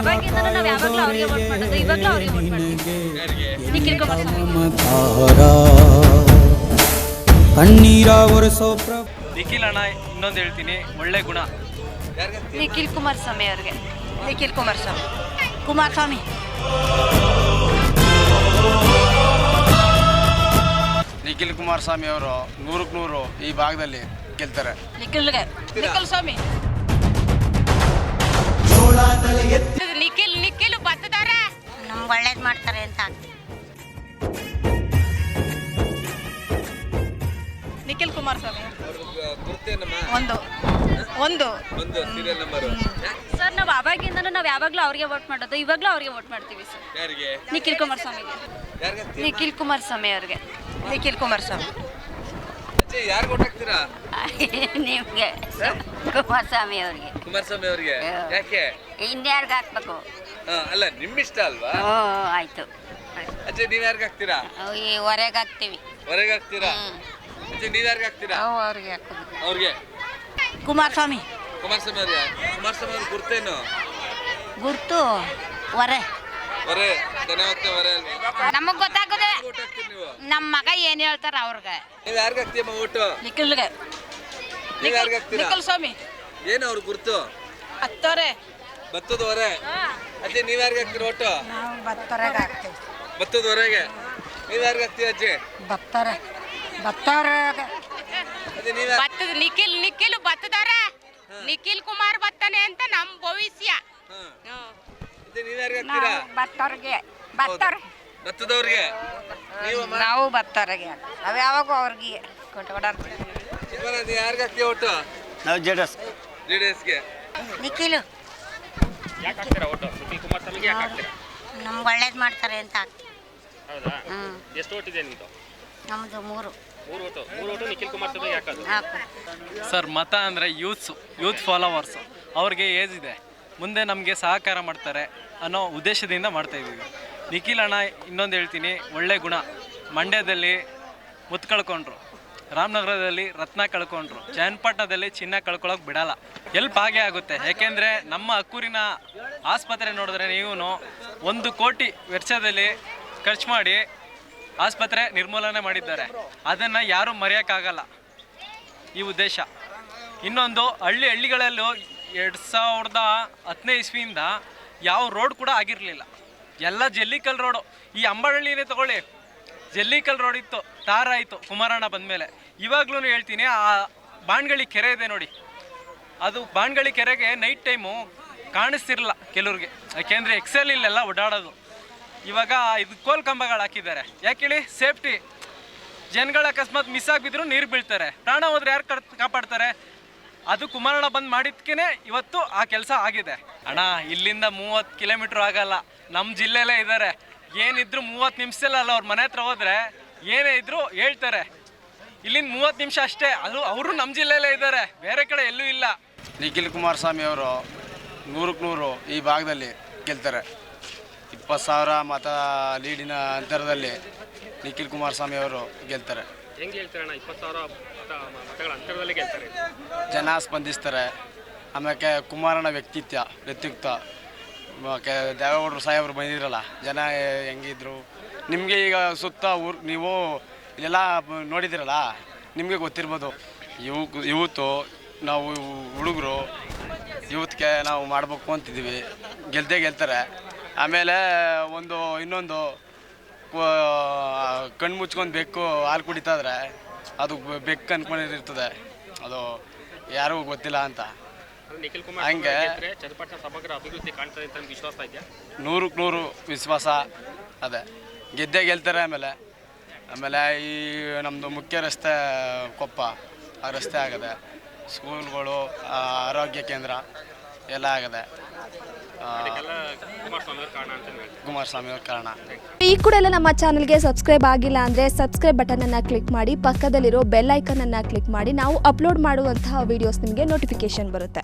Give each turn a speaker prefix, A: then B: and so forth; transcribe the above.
A: ನಾವು ಯಾವಾಗಲೂ ಅವ್ರಿಗೆ ವೋಟ್ ಮಾಡೋದು ಇವಾಗಲೂ ಅವ್ರಿಗೆ ವೋಟ್ ಮಾಡ್ತೀವಿ ನಿಖಿಲ್ ಕುಮಾರ್
B: ಮತಾರ ಕಣ್ಣೀರ ಒರೆಸೋ ಪ್ರ
C: ನಿಖಿಲ್ ಅಣ್ಣ ಇನ್ನೊಂದು ಹೇಳ್ತೀನಿ ಒಳ್ಳೆ ಗುಣ.
A: ನಿಖಿಲ್ ಕುಮಾರಸ್ವಾಮಿ ಅವ್ರಿಗೆ. ನಿಖಿಲ್ ಕುಮಾರ್ ಸ್ವಾಮಿ ಕುಮಾರ್ ಸ್ವಾಮಿ
D: ನಿಖಿಲ್ ಕುಮಾರಸ್ವಾಮಿ ಅವರು ನೂರಕ್ಕೆ ನೂರು ಈ ಭಾಗದಲ್ಲಿ ಗೆಲ್ತಾರೆ.
A: ನಿಖಿಲ್ಗೆ. ನಿಖಿಲ್ ಸ್ವಾಮಿ. ಒಳ್ಳೇದು ಮಾಡ್ತಾರೆ ಅಂತ ನಿಖಿಲ್ ಕುಮಾರಸ್ವಾಮಿ ಒಂದು. ಒಂದು. ಸರ್ ನಾವು ಅವಾಗಿಂದನೂ ನಾವು ಯಾವಾಗಲೂ ಅವ್ರಿಗೆ ವೋಟ್ ಮಾಡೋದು ಇವಾಗಲೂ ಅವ್ರಿಗೆ ವೋಟ್ ಮಾಡ್ತೀವಿ ಸರ್. ನಿಖಿಲ್ ಕುಮಾರಸ್ವಾಮಿಗೆ ನಿಖಿಲ್ ಕುಮಾರಸ್ವಾಮಿ ಅವ್ರಿಗೆ. ನಿಖಿಲ್ ಕುಮಾರಸ್ವಾಮಿ
E: ಯಾರು
A: ನಿಮ್ಗೆ. ಕುಮಾರಸ್ವಾಮಿ ಅವ್ರಿಗೆ.
E: ಕುಮಾರಸ್ವಾಮಿ ಅವ್ರಿಗೆ? ಯಾಕೆ?
A: ಇನ್ಯಾರ್ಗೆ ಹಾಕ್ಬೇಕು?
E: ಅಲ್ಲ ನಿಮ್ಮಿಷ್ಟ ಇಷ್ಟ ಅಲ್ವಾ?
A: ಓ ಆಯ್ತು.
E: ಅಜ್ಜಿ ನೀವ್ ಯಾರಿಗೆ ಹಾಕ್ತೀರಾ?
A: ಈ ಹೊರಗೆ ಹಾಕ್ತೀವಿ.
E: ಹೊರಗೆ ಹಾಕ್ತೀರಾ? ಅಜ್ಜಿ ನೀವ್ ಯಾರಿಗೆ ಹಾಕ್ತೀರಾ?
A: ಅವ್ರಿಗೆ ಹಾಕೋದು.
E: ಅವ್ರಿಗೆ?
A: ಕುಮಾರಸ್ವಾಮಿ.
E: ಕುಮಾರಸ್ವಾಮಿ ಅವ್ರಿಗೆ ಕುಮಾರಸ್ವಾಮಿ ಅವ್ರ ಗುರ್ತೇನು
A: ಗುರ್ತು ಹೊರೆ.
E: ಹೊರೆ. ದನ ಹೋಗ್ತಾ ಹೊರೆ ಅಲ್ವಾ?
A: ನಮಗ್ ಗೊತ್ತಾಗದೆ
E: ಓಟ್ ಹಾಕ್ತೀರಿ ನೀವು?
A: ನಮ್ಮ ಮಗ ಏನ್ ಹೇಳ್ತಾರ ಅವ್ರಿಗೆ.
E: ನೀವ್ ಯಾರಿಗೆ ಹಾಕ್ತೀಯಮ್ಮ ಓಟು?
A: ನಿಖಿಲ್ಗೆ.
E: ನೀವ್ ಯಾರಿಗೆ ಹಾಕ್ತೀರಾ?
A: ನಿಖಿಲ್ ಸ್ವಾಮಿ
E: ಏನು ಅವ್ರ ಗುರ್ತು?
A: ಹತ್ತೋರೆ
E: ಭತ್ತದ ಹೊರೆ. ಅಜ್ಜಿ ನೀವ್ ಯಾರಿಗೆ ಹಾಕ್ತೀರ ಓಟು
A: ನಾವು ಬತ್ತೋರೆಗೆ ಹಾಕ್ತೀವಿ.
E: ಭತ್ತದ ಹೊರೆಗೆ ನೀವ್ ಯಾರಿಗೆ ಹಾಕ್ತೀಯ ಅಜ್ಜಿ?
A: ಭತ್ತರ ಬತ್ತೋರೆಗೆ
E: ಅಜ್ಜಿ ನೀವ್ ಯಾರ್-
F: ಭತ್ತದ ನಿಖಿಲ್ ನಿಖಿಲ್ ಭತ್ತದಾರ ನಿಖಿಲ್ ಕುಮಾರ್ ಬತ್ತಾನೆ ಅಂತ ನಮ್ ಭವಿಷ್ಯ.
E: ಹಾ. ಅಜ್ಜಿ ನೀವ್ ಯಾರ್ಗ್ ಹಾಕ್ತೀರಾ?
A: ಬತ್ತೋರ್ಗೆ. ಬತ್ತೋರೆ
E: ಭತ್ತದವ್ರಿಗೆ
A: ನಾವು ಬತ್ತೋರೆಗೆ. ನಾವು ಯಾವಾಗೂ ಅವ್ರಿಗೆ
E: ನೀವ್ ಯಾರ್ಗ್ ಹಾಕ್ತೀಯ ಓಟು
D: ನಾವು J D S
E: J D ಎಸ್ಗೆ
A: ನಿಖಿಲು
C: ಯಾಕೆ ಹಾಕ್ತೀರಾ?
A: ನಮ್ಗೆ ಒಳ್ಳೇದು ಮಾಡ್ತಾರೆ ಅಂತ ಹಾಕ್ತೀವಿ.
C: ಹೌದಾ? ಎಷ್ಟು ಓಟ್ ಇದೆ ನಿಮ್ಮದು
A: ನಮ್ಮದು ಮೂರು.
C: ಮೂರು ಓಟು. ಮೂರು ಓಟು ನಿಖಿಲ್ ಕುಮಾರಸ್ವಾಮಿಗೆ ಹಾಕೋದು?
A: ಹಾಕು
C: ಸರ್ ಮತ ಅಂದರೆ ಯೂತ್ಸು ಯೂತ್ ಫಾಲೋವರ್ಸ್ ಅವ್ರಿಗೆ ಏಜ್ ಇದೆ. ಮುಂದೆ ನಮಗೆ ಸಹಕಾರ ಮಾಡ್ತಾರೆ ಅನ್ನೋ ಉದ್ದೇಶದಿಂದ ಮಾಡ್ತಾ ಇದ್ದೀವಿ. ನಿಖಿಲ್ ಅಣ್ಣ ಇನ್ನೊಂದು ಹೇಳ್ತೀನಿ ಒಳ್ಳೆ ಗುಣ. ಮಂಡ್ಯದಲ್ಲಿ ಮುತ್ತು ಕಳ್ಕೊಂಡ್ರು ರಾಮನಗರದಲ್ಲಿ ರತ್ನ ಕಳ್ಕೊಂಡ್ರು. ಚನ್ನಪಟ್ಟಣದಲ್ಲಿ ಚಿನ್ನ ಕಳ್ಕೊಳ್ಳೋಕೆ ಬಿಡಲ್ಲ. ಎಲ್ಪ್ ಹಾಗೆ ಆಗುತ್ತೆ. ಯಾಕೆಂದರೆ ನಮ್ಮ ಅಕ್ಕೂರಿನ ಆಸ್ಪತ್ರೆ ನೋಡಿದ್ರೆ ನೀವು ಒಂದು ಕೋಟಿ ವೆಚ್ಚದಲ್ಲಿ ಖರ್ಚು ಮಾಡಿ ಆಸ್ಪತ್ರೆ ನಿರ್ಮೂಲನೆ ಮಾಡಿದ್ದಾರೆ. ಅದನ್ನು ಯಾರೂ ಮರೆಯೋಕ್ಕಾಗಲ್ಲ. ಈ ಉದ್ದೇಶ. ಇನ್ನೊಂದು ಹಳ್ಳಿ ಹಳ್ಳಿಗಳಲ್ಲೂ ಎರಡು ಸಾವಿರದ ಹತ್ತನೇ ಇಸ್ವಿಯಿಂದ ಯಾವ ರೋಡ್ ಕೂಡ ಆಗಿರಲಿಲ್ಲ. ಎಲ್ಲ ಜಲ್ಲಿಕಲ್ ರೋಡು. ಈ ಅಂಬಹಳ್ಳಿನೇ ತಗೊಳ್ಳಿ. ಜಲ್ಲಿಕಲ್ ರೋಡ್ ಇತ್ತು, ತಾರ ಆಯಿತು, ಕುಮಾರಣ್ಣ ಬಂದಮೇಲೆ. ಇವಾಗ್ಲೂ ಹೇಳ್ತೀನಿ, ಆ ಬಾಣ್ಗಳಿ ಕೆರೆ ಇದೆ ನೋಡಿ. ಅದು ಬಾಣ್ಗಳಿ ಕೆರೆಗೆ ನೈಟ್ ಟೈಮು ಕಾಣಿಸ್ತಿರಲ್ಲ ಕೆಲವ್ರಿಗೆ. ಯಾಕೆಂದರೆ ಎಕ್ಸೆಲ್ ಇಲ್ಲೆಲ್ಲ ಓಡಾಡೋದು. ಇವಾಗ ಇದು ಕೋಲ್ ಕಂಬಗಳು ಹಾಕಿದ್ದಾರೆ. ಯಾಕೆ ಹೇಳಿ? ಸೇಫ್ಟಿ ಜನಗಳ ಅಕಸ್ಮಾತ್ ಮಿಸ್ ಆಗಿಬಿದ್ರು ನೀರು ಬೀಳ್ತಾರೆ. ಪ್ರಾಣ ಹೋದ್ರೆ ಯಾರು ಕಾಪಾಡ್ತಾರೆ? ಅದು ಕುಮಾರಣ್ಣ ಬಂದ್ ಮಾಡಿದ್ಕೇನೆ ಇವತ್ತು ಆ ಕೆಲಸ ಆಗಿದೆ. ಅಣ್ಣ, ಇಲ್ಲಿಂದ ಮೂವತ್ತು ಕಿಲೋಮೀಟ್ರ್ ಆಗಲ್ಲ. ನಮ್ಮ ಜಿಲ್ಲೆಲೇ ಇದ್ದಾರೆ ಏನಿದ್ರು ಮೂವತ್ತು ನಿಮಿಷದಲ್ಲ ಅವ್ರ ಮನೆ ಹತ್ರ ಹೋದ್ರೆ ಏನೇ ಇದ್ರು ಹೇಳ್ತಾರೆ. ಇಲ್ಲಿಂದ ಮೂವತ್ತು ನಿಮಿಷ ಅಷ್ಟೇ. ಅದು ಅವರು ನಮ್ಮ ಜಿಲ್ಲೆಯಲ್ಲೇ ಇದ್ದಾರೆ. ಬೇರೆ ಕಡೆ ಎಲ್ಲೂ ಇಲ್ಲ.
D: ನಿಖಿಲ್ ಕುಮಾರಸ್ವಾಮಿ ಅವರು ನೂರಕ್ಕೆ ನೂರು ಈ ಭಾಗದಲ್ಲಿ ಗೆಲ್ತಾರೆ. ಇಪ್ಪತ್ತು ಸಾವಿರ ಮತ ಲೀಡಿನ ಅಂತರದಲ್ಲಿ ನಿಖಿಲ್ ಕುಮಾರಸ್ವಾಮಿ ಅವರು ಗೆಲ್ತಾರೆ. ಜನ ಸ್ಪಂದಿಸ್ತಾರೆ. ಆಮೇಲೆ ಕುಮಾರನ ವ್ಯಕ್ತಿತ್ವ ವ್ಯಕ್ತಿತ್ವ. ದೇವೇಗೌಡರು ಸಾಹೇಬರು ಬಂದಿದ್ರಲ್ಲ, ಜನ ಹೆಂಗಿದ್ರು? ನಿಮಗೆ ಈಗ ಸುತ್ತ ಊರು, ನೀವು ಇಲ್ಲೆಲ್ಲ ನೋಡಿದಿರಲ್ಲ, ನಿಮಗೆ ಗೊತ್ತಿರ್ಬೋದು. ಯುವ ಇವತ್ತು ನಾವು ಹುಡುಗರು, ಯುವತ್ಗೆ ನಾವು ಮಾಡಬೇಕು ಅಂತಿದ್ದೀವಿ. ಗೆಲ್ದೇ ಗೆಲ್ತಾರೆ. ಆಮೇಲೆ ಒಂದು, ಇನ್ನೊಂದು ಕಣ್ಣು ಮುಚ್ಕೊಂಡು ಬೆಕ್ಕು ಹಾಲು ಕುಡಿತಾ ಇದ್ರೆ, ಅದು ಬೆಕ್ಕು ಅನ್ಕೊಂಡಿರ್ತದೆ. ಅದು ಯಾರಿಗೂ ಗೊತ್ತಿಲ್ಲ ಅಂತ.
C: ನಿಖಿಲ್
D: ಹಂಗೆ.
C: ಚನ್ನಪಟ್ಟಣ ಸಮಗ್ರ ಅಭಿವೃದ್ಧಿ ಕಾಣ್ತದೆ ಅಂತ ವಿಶ್ವಾಸ ಇದೆಯಾ?
D: ನೂರಕ್ಕೆ ನೂರು ವಿಶ್ವಾಸ ಅದೇ. ಗೆದ್ದೇ ಗೆಲ್ತಾರೆ ಆಮೇಲೆ. ಆಮೇಲೆ ಈ ನಮ್ಮದು ಮುಖ್ಯ ರಸ್ತೆ ಕೊಪ್ಪ ಆ ರಸ್ತೆ ಆಗದೆ. ಸ್ಕೂಲ್ಗಳು ಆರೋಗ್ಯ ಕೇಂದ್ರ ಎಲ್ಲ ಆಗದೆ.
C: ಕಾರಣ ಅಂತ ಹೇಳ್ತಾರೆ
D: ಕುಮಾರಸ್ವಾಮಿ ಅವ್ರ ಕಾರಣ.
G: ಈ ಕೂಡ ಎಲ್ಲ ನಮ್ಮ ಚಾನಲ್ಗೆ ಸಬ್ಸ್ಕ್ರೈಬ್ ಆಗಿಲ್ಲ ಅಂದರೆ ಸಬ್ಸ್ಕ್ರೈಬ್ ಬಟನನ್ನು ಕ್ಲಿಕ್ ಮಾಡಿ ಪಕ್ಕದಲ್ಲಿರೋ ಬೆಲ್ ಐಕನನ್ನು ಕ್ಲಿಕ್ ಮಾಡಿ ನಾವು ಅಪ್ಲೋಡ್ ಮಾಡುವಂತಹ ವಿಡಿಯೋಸ್ ನಿಮಗೆ ನೋಟಿಫಿಕೇಶನ್ ಬರುತ್ತೆ.